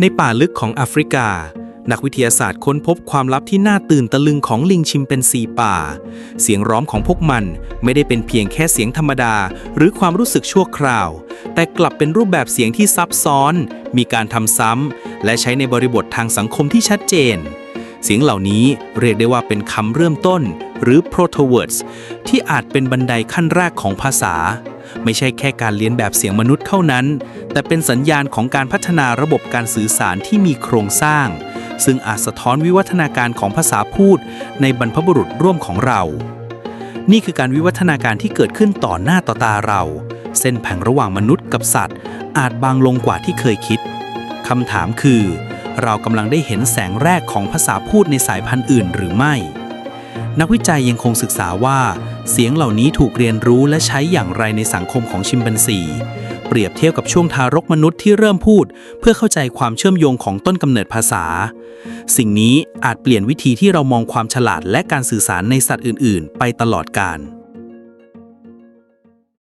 ในป่าลึกของแอฟริกา นักวิทยาศาสตร์ค้นพบความลับที่น่าตื่นตะลึงของลิงชิมเป็นซีป่า เสียงร้องของพวกมันไม่ได้เป็นเพียงแค่เสียงธรรมดา หรือความรู้สึกชั่วคราว แต่กลับเป็นรูปแบบเสียงที่ซับซ้อน มีการทำซ้ำ และใช้ในบริบททางสังคมที่ชัดเจน เสียงเหล่านี้เรียกได้ว่าเป็นคำเริ่มต้น หรือ proto words ที่อาจเป็นบันไดขั้นแรกของภาษา ไม่ใช่แค่การเลียนแบบเสียงมนุษย์เท่านั้น แต่เป็นสัญญาณของการพัฒนาระบบการสื่อสารที่มีโครงสร้าง ซึ่งอาจสะท้อนวิวัฒนาการของภาษาพูด ในบรรพบุรุษร่วมของเรา นี่คือการวิวัฒนาการที่เกิดขึ้นต่อหน้าต่อตาเรา เส้นแผงระหว่างมนุษย์กับสัตว์ อาจบางลงกว่าที่เคยคิดคำถามคือ เรากำลังได้เห็นแสงแรกของภาษาพูดในสายพันธุ์อื่นหรือไม่ นักวิจัยยังคงศึกษาว่า เสียงเหล่านี้ถูกเรียนรู้และใช้อย่างไรในสังคมของชิมบันซี เปรียบเทียบกับช่วงทารกมนุษย์ที่เริ่มพูด เพื่อเข้าใจความเชื่อมโยงของต้นกำเนิดภาษา สิ่งนี้อาจเปลี่ยนวิธีที่เรามองความฉลาดและการสื่อสารในสัตว์อื่น ๆ ไปตลอดกาล